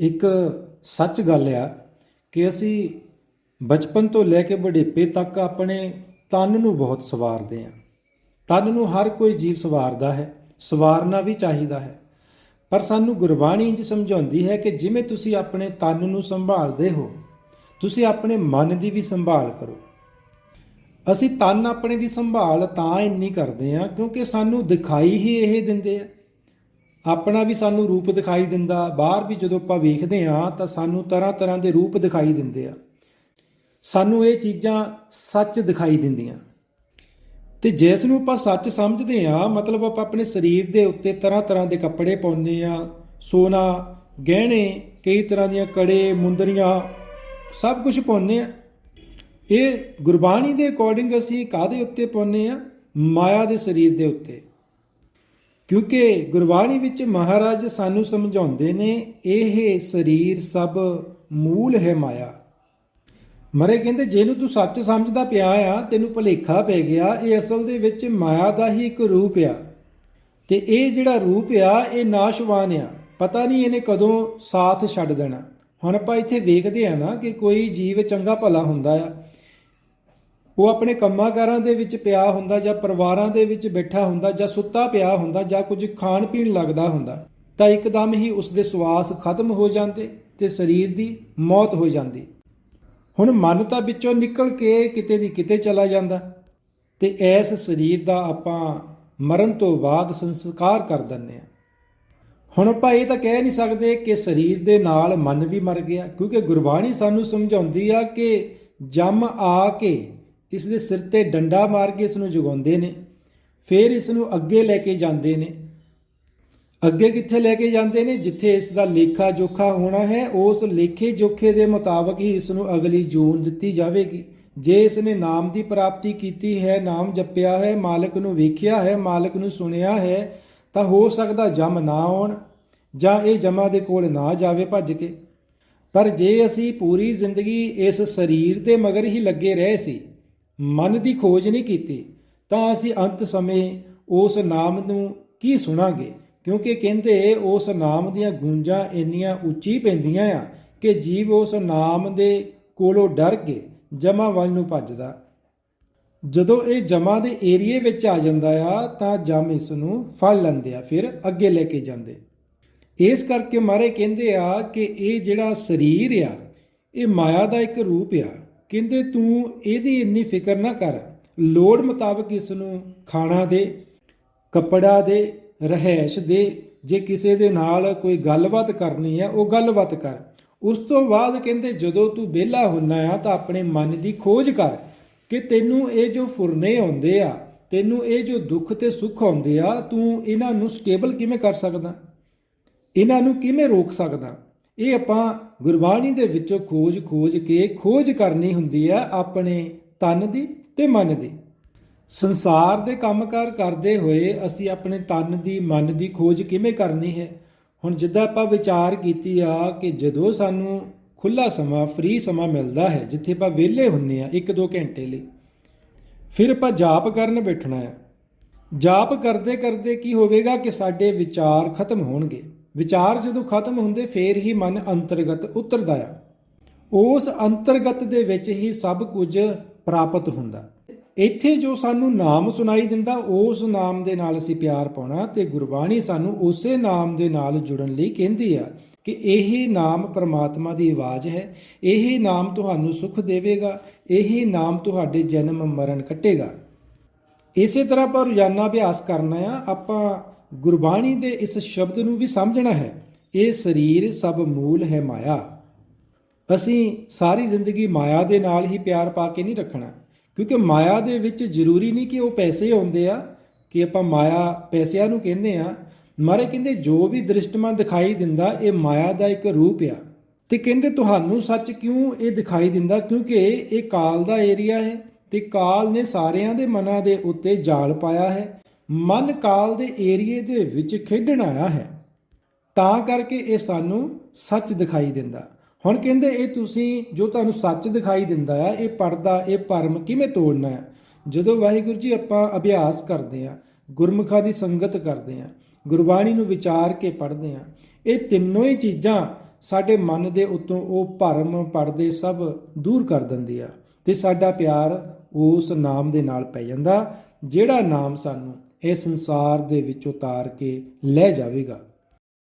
ਇੱਕ ਸੱਚ ਗੱਲ ਆ ਕਿ ਅਸੀਂ ਬਚਪਨ ਤੋਂ ਲੈ ਕੇ ਬੁਢੇਪੇ ਤੱਕ ਆਪਣੇ ਤਨ ਨੂੰ ਬਹੁਤ ਸਵਾਰਦੇ ਹਾਂ। ਤਨ ਨੂੰ ਹਰ ਕੋਈ ਜੀਵ ਸਵਾਰਦਾ ਹੈ, ਸਵਾਰਨਾ ਵੀ ਚਾਹੀਦਾ ਹੈ। ਪਰ ਸਾਨੂੰ ਗੁਰਬਾਣੀ ਇੰਜ ਸਮਝਾਉਂਦੀ ਹੈ ਕਿ ਜਿਵੇਂ ਤੁਸੀਂ ਆਪਣੇ ਤਨ ਨੂੰ ਸੰਭਾਲਦੇ ਹੋ, ਤੁਸੀਂ ਆਪਣੇ ਮਨ ਦੀ ਵੀ ਸੰਭਾਲ ਕਰੋ। ਅਸੀਂ ਤਨ ਆਪਣੇ ਦੀ ਸੰਭਾਲ ਤਾਂ ਇੰਨੀ ਕਰਦੇ ਹਾਂ ਕਿਉਂਕਿ ਸਾਨੂੰ ਦਿਖਾਈ ਹੀ ਇਹ ਦਿੰਦੇ ਆ। ਆਪਣਾ ਵੀ ਸਾਨੂੰ ਰੂਪ ਦਿਖਾਈ ਦਿੰਦਾ, ਬਾਹਰ ਵੀ ਜਦੋਂ ਆਪਾਂ ਵੇਖਦੇ ਹਾਂ ਤਾਂ ਸਾਨੂੰ ਤਰ੍ਹਾਂ ਤਰ੍ਹਾਂ ਦੇ ਰੂਪ ਦਿਖਾਈ ਦਿੰਦੇ ਆ। ਸਾਨੂੰ ਇਹ ਚੀਜ਼ਾਂ ਸੱਚ ਦਿਖਾਈ ਦਿੰਦੀਆਂ। ਤੇ ਜਿਸ ਨੂੰ ਆਪਾਂ ਸੱਚ ਸਮਝਦੇ ਆ ਮਤਲਬ ਆਪਾਂ ਆਪਣੇ ਸਰੀਰ ਦੇ ਉੱਤੇ ਤਰ੍ਹਾਂ ਤਰ੍ਹਾਂ ਦੇ ਕੱਪੜੇ ਪਾਉਂਦੇ ਆ ਸੋਨਾ, ਗਹਿਣੇ, ਕਈ ਤਰ੍ਹਾਂ ਦੀਆਂ ਕੜੇ, ਮੁੰਦਰੀਆਂ, ਸਭ ਕੁਝ ਪਾਉਂਦੇ ਆ ਇਹ ਗੁਰਬਾਣੀ ਦੇ ਅਕੋਰਡਿੰਗ ਅਸੀਂ ਕਾਦੇ ਉੱਤੇ ਪਾਉਂਦੇ ਆ ਮਾਇਆ ਦੇ ਸਰੀਰ ਦੇ ਉੱਤੇ। ਕਿਉਂਕਿ ਗੁਰਬਾਣੀ ਵਿੱਚ ਮਹਾਰਾਜ ਸਾਨੂੰ ਸਮਝਾਉਂਦੇ ਨੇ, ਇਹ ਸਰੀਰ ਸਭ ਮੂਲ ਹੈ ਮਾਇਆ। ਮਰੇ ਕਹਿੰਦੇ ਜਿਹਨੂੰ ਤੂੰ ਸੱਚ ਸਮਝਦਾ ਪਿਆ ਆ, ਤੈਨੂੰ ਭੁਲੇਖਾ ਪੈ ਗਿਆ, ਇਹ ਅਸਲ ਦੇ ਵਿੱਚ ਮਾਇਆ ਦਾ ਹੀ ਇੱਕ ਰੂਪ ਆ। ਤੇ ਇਹ ਜਿਹੜਾ ਰੂਪ ਆ, ਇਹ ਨਾਸ਼ਵਾਨ ਆ। ਪਤਾ ਨਹੀਂ ਇਹਨੇ ਕਦੋਂ ਸਾਥ ਛੱਡ ਦੇਣਾ। ਹੁਣ ਆਪਾਂ ਇੱਥੇ ਵੇਖਦੇ ਆ ਨਾ ਕਿ ਕੋਈ ਜੀਵ ਚੰਗਾ ਭਲਾ ਹੁੰਦਾ ਆ। ਉਹ ਆਪਣੇ ਕੰਮਾਂਕਾਰਾਂ ਦੇ ਵਿੱਚ ਪਿਆ ਹੁੰਦਾ ਜਾਂ ਪਰਿਵਾਰਾਂ ਦੇ ਵਿੱਚ ਬੈਠਾ ਹੁੰਦਾ ਜਾਂ ਸੁੱਤਾ ਪਿਆ ਹੁੰਦਾ ਜਾਂ ਕੁਝ ਖਾਣ ਪੀਣ ਲੱਗਦਾ ਹੁੰਦਾ, ਤਾਂ ਇੱਕਦਮ ਹੀ ਉਸ ਦੇ ਸਵਾਸ ਖਤਮ ਹੋ ਜਾਂਦੇ ਤੇ ਸਰੀਰ ਦੀ ਮੌਤ ਹੋ ਜਾਂਦੀ। ਹੁਣ ਮਨ ਤਾਂ ਵਿੱਚੋਂ ਨਿਕਲ ਕੇ ਕਿਤੇ ਦੀ ਕਿਤੇ ਚਲਾ ਜਾਂਦਾ ਤੇ ਇਸ ਸਰੀਰ ਦਾ ਆਪਾਂ ਮਰਨ ਤੋਂ ਬਾਅਦ ਸੰਸਕਾਰ ਕਰ ਦਿੰਦੇ ਆ ਹੁਣ ਆਪਾਂ ਇਹ ਤਾਂ ਕਹਿ ਨਹੀਂ ਸਕਦੇ ਕਿ ਸਰੀਰ ਦੇ ਨਾਲ ਮਨ ਵੀ ਮਰ ਗਿਆ, ਕਿਉਂਕਿ ਗੁਰਬਾਣੀ ਸਾਨੂੰ ਸਮਝਾਉਂਦੀ ਆ ਕਿ ਜਮ ਆ ਕੇ ਇਸ ਦੇ ਸਿਰ ਤੇ ਡੰਡਾ ਮਾਰ ਕੇ ਇਸ ਨੂੰ ਜਗਾਉਂਦੇ ਨੇ, ਫਿਰ ਇਸ ਨੂੰ ਅੱਗੇ ਲੈ ਕੇ ਜਾਂਦੇ ਨੇ। ਅੱਗੇ ਕਿੱਥੇ ਲੈ ਕੇ ਜਾਂਦੇ ਨੇ? ਜਿੱਥੇ ਇਸ ਦਾ ਲੇਖਾ ਜੋਖਾ ਹੋਣਾ ਹੈ, ਉਸ ਲੇਖੇ ਜੋਖੇ ਦੇ ਮੁਤਾਬਕ ਹੀ ਇਸ ਨੂੰ ਅਗਲੀ ਜੂਨ ਦਿੱਤੀ ਜਾਵੇਗੀ। ਜੇ ਇਸ ਨੇ ਨਾਮ ਦੀ ਪ੍ਰਾਪਤੀ ਕੀਤੀ ਹੈ, ਨਾਮ ਜਪਿਆ ਹੈ, ਮਾਲਕ ਨੂੰ ਵੇਖਿਆ ਹੈ, ਮਾਲਕ ਨੂੰ ਸੁਣਿਆ ਹੈ, ਤਾਂ ਹੋ ਸਕਦਾ ਜਮ ਨਾ ਆਉਣ ਜਾਂ ਇਹ ਜਮਾ ਦੇ ਕੋਲ ਨਾ ਜਾਵੇ ਭੱਜ ਕੇ। ਪਰ ਜੇ ਅਸੀਂ ਪੂਰੀ ਜ਼ਿੰਦਗੀ ਇਸ ਸਰੀਰ ਦੇ ਮਗਰ ਹੀ ਲੱਗੇ ਰਹੇ ਸੀ ਮਨ ਦੀ ਖੋਜ ਨਹੀਂ ਕੀਤੀ, ਤਾਂ ਅਸੀਂ ਅੰਤ ਸਮੇਂ ਉਸ ਨਾਮ ਨੂੰ ਕੀ ਸੁਣਾਂਗੇ? ਕਿਉਂਕਿ ਕਹਿੰਦੇ ਉਸ ਨਾਮ ਦੀਆਂ ਗੂੰਜਾਂ ਇੰਨੀਆਂ ਉੱਚੀ ਪੈਂਦੀਆਂ ਆ ਕਿ ਜੀਵ ਉਸ ਨਾਮ ਦੇ ਕੋਲੋਂ ਡਰ ਕੇ ਜਮਾ ਵੱਲ ਨੂੰ ਭੱਜਦਾ। ਜਦੋਂ ਇਹ ਜਮਾ ਦੇ ਏਰੀਏ ਵਿੱਚ ਆ ਜਾਂਦਾ ਆ, ਤਾਂ ਜਮ ਇਸ ਨੂੰ ਫੜ ਲੈਂਦੇ ਆ, ਫਿਰ ਅੱਗੇ ਲੈ ਕੇ ਜਾਂਦੇ। ਇਸ ਕਰਕੇ ਮਾਰੇ ਕਹਿੰਦੇ ਆ ਕਿ ਇਹ ਜਿਹੜਾ ਸਰੀਰ ਆ, ਇਹ ਮਾਇਆ ਦਾ ਇੱਕ ਰੂਪ ਆ। ਕਹਿੰਦੇ ਤੂੰ ਇਹਦੀ ਇੰਨੀ ਫਿਕਰ ਨਾ ਕਰ। ਲੋੜ ਮੁਤਾਬਕ ਇਸ ਨੂੰ ਖਾਣਾ ਦੇ, ਕੱਪੜਾ ਦੇ, ਰਹਿائش ਦੇ, ਜੇ ਕਿਸੇ ਦੇ ਨਾਲ ਕੋਈ ਗੱਲਬਾਤ ਕਰਨੀ ਹੈ, ਉਹ ਗੱਲਬਾਤ ਕਰ। ਉਸ ਤੋਂ ਬਾਅਦ ਕਹਿੰਦੇ ਜਦੋਂ ਤੂੰ ਵਿਹਲਾ ਹੁੰਨਾ ਆ ਤਾਂ ਆਪਣੇ ਮਨ ਦੀ ਖੋਜ ਕਰ ਕਿ ਤੈਨੂੰ ਇਹ ਜੋ ਫੁਰਨੇ ਆਉਂਦੇ ਆ, ਤੈਨੂੰ ਇਹ ਜੋ ਦੁੱਖ ਤੇ ਸੁੱਖ ਆਉਂਦੇ ਆ, ਤੂੰ ਇਹਨਾਂ ਨੂੰ ਸਟੇਬਲ ਕਿਵੇਂ ਕਰ ਸਕਦਾ? ਇਹਨਾਂ ਨੂੰ ਕਿਵੇਂ ਰੋਕ ਸਕਦਾ? ਇਹ ਆਪਾਂ ਗੁਰਬਾਣੀ ਦੇ ਵਿੱਚੋਂ ਖੋਜ ਖੋਜ ਕੇ ਖੋਜ ਕਰਨੀ ਹੁੰਦੀ ਆ ਆਪਣੇ ਤਨ ਦੀ ਤੇ ਮਨ ਦੀ। ਸੰਸਾਰ ਦੇ ਕੰਮਕਾਰ ਕਰਦੇ ਹੋਏ ਅਸੀਂ ਆਪਣੇ ਤਨ ਦੀ, ਮਨ ਦੀ ਖੋਜ ਕਿਵੇਂ ਕਰਨੀ ਹੈ? ਹੁਣ ਜਿੱਦਾਂ ਆਪਾਂ ਵਿਚਾਰ ਕੀਤੀ ਆ ਕਿ ਜਦੋਂ ਸਾਨੂੰ ਖੁੱਲਾ ਸਮਾਂ ਫ੍ਰੀ ਸਮਾਂ ਮਿਲਦਾ ਹੈ, ਜਿੱਥੇ ਆਪਾਂ ਵਿਹਲੇ ਹੁੰਨੇ ਆ 1-2 ਘੰਟੇ ਲਈ, ਫਿਰ ਆਪਾਂ ਜਾਪ ਕਰਨ ਬੈਠਣਾ ਹੈ ਜਾਪ ਕਰਦੇ ਕਰਦੇ ਕੀ ਹੋਵੇਗਾ ਕਿ ਸਾਡੇ ਵਿਚਾਰ ਖਤਮ ਹੋਣਗੇ। ਵਿਚਾਰ ਜਦੋਂ ਖਤਮ ਹੁੰਦੇ, ਫੇਰ ਹੀ ਮਨ ਅੰਤਰਗਤ ਉਤਰਦਾ ਆ। ਉਸ ਅੰਤਰਗਤ ਦੇ ਵਿੱਚ ਹੀ ਸਭ ਕੁਝ ਪ੍ਰਾਪਤ ਹੁੰਦਾ। ਇੱਥੇ ਜੋ ਸਾਨੂੰ ਨਾਮ ਸੁਣਾਈ ਦਿੰਦਾ, ਉਸ ਨਾਮ ਦੇ ਨਾਲ ਅਸੀਂ ਪਿਆਰ ਪਾਉਣਾ ਤੇ ਗੁਰਬਾਣੀ ਸਾਨੂੰ ਉਸੇ ਨਾਮ ਦੇ ਨਾਲ ਜੁੜਨ ਲਈ ਕਹਿੰਦੀ ਆ ਕਿ ਇਹ ਨਾਮ ਪ੍ਰਮਾਤਮਾ ਦੀ ਆਵਾਜ਼ ਹੈ, ਇਹ ਨਾਮ ਤੁਹਾਨੂੰ ਸੁਖ ਦੇਵੇਗਾ, ਇਹ ਨਾਮ ਤੁਹਾਡੇ ਜਨਮ ਮਰਨ ਕੱਟੇਗਾ। ਇਸੇ ਤਰ੍ਹਾਂ ਆਪਾਂ ਰੋਜ਼ਾਨਾ ਅਭਿਆਸ ਕਰਨਾ ਆ, ਆਪਾਂ ਗੁਰਬਾਣੀ ਦੇ ਇਸ ਸ਼ਬਦ ਨੂੰ ਵੀ ਸਮਝਣਾ ਹੈ। ਇਹ ਸਰੀਰ ਸਭ ਮੂਲ ਹੈ ਮਾਇਆ। ਅਸੀਂ ਸਾਰੀ ਜ਼ਿੰਦਗੀ ਮਾਇਆ ਦੇ ਨਾਲ ਹੀ ਪਿਆਰ ਪਾ ਕੇ ਨਹੀਂ ਰੱਖਣਾ। ਕਿਉਂਕਿ ਮਾਇਆ ਦੇ ਵਿੱਚ ਜ਼ਰੂਰੀ ਨਹੀਂ ਕਿ ਉਹ ਪੈਸੇ ਆਉਂਦੇ ਆ, ਕਿ ਆਪਾਂ ਮਾਇਆ ਪੈਸਿਆਂ ਨੂੰ ਕਹਿੰਦੇ ਆ। ਮਾਰੇ ਕਹਿੰਦੇ, ਜੋ ਵੀ ਦ੍ਰਿਸ਼ਟਮਾਨ ਦਿਖਾਈ ਦਿੰਦਾ, ਇਹ ਮਾਇਆ ਦਾ ਇੱਕ ਰੂਪ ਆ। ਤੇ ਕਹਿੰਦੇ, ਤੁਹਾਨੂੰ ਸੱਚ ਕਿਉਂ ਇਹ ਦਿਖਾਈ ਦਿੰਦਾ? ਕਿਉਂਕਿ ਇਹ ਕਾਲ ਦਾ ਏਰੀਆ ਹੈ ਤੇ ਕਾਲ ਨੇ ਸਾਰਿਆਂ ਦੇ ਮਨਾਂ ਦੇ ਉੱਤੇ ਜਾਲ ਪਾਇਆ ਹੈ। ਮਨ ਕਾਲ ਦੇ ਏਰੀਏ ਦੇ ਵਿੱਚ ਖੇਡਣ ਆਇਆ ਹੈ, ਤਾਂ ਕਰਕੇ ਇਹ ਸਾਨੂੰ ਸੱਚ ਦਿਖਾਈ ਦਿੰਦਾ। ਹੁਣ ਕਹਿੰਦੇ, ਇਹ ਤੁਸੀਂ ਜੋ ਤੁਹਾਨੂੰ ਸੱਚ ਦਿਖਾਈ ਦਿੰਦਾ ਆ ਇਹ ਪਰਦਾ, ਇਹ ਭਰਮ ਕਿਵੇਂ ਤੋੜਨਾ ਹੈ? ਜਦੋਂ ਵਾਹਿਗੁਰੂ ਜੀ ਆਪਾਂ ਅਭਿਆਸ ਕਰਦੇ ਆ ਗੁਰਮੁਖਾਂ ਦੀ ਸੰਗਤ ਕਰਦੇ ਆ ਗੁਰਬਾਣੀ ਨੂੰ ਵਿਚਾਰ ਕੇ ਪੜ੍ਹਦੇ ਆ ਇਹ ਤਿੰਨੋਂ ਹੀ ਚੀਜ਼ਾਂ ਸਾਡੇ ਮਨ ਦੇ ਉੱਤੋਂ ਉਹ ਭਰਮ, ਪਰਦੇ ਸਭ ਦੂਰ ਕਰ ਦਿੰਦੀ ਆ ਤੇ ਸਾਡਾ ਪਿਆਰ ਉਸ ਨਾਮ ਦੇ ਨਾਲ ਪੈ ਜਾਂਦਾ, ਜਿਹੜਾ ਨਾਮ ਸਾਨੂੰ ਇਹ ਸੰਸਾਰ ਦੇ ਵਿੱਚ ਉਤਾਰ ਕੇ ਲੈ ਜਾਵੇਗਾ।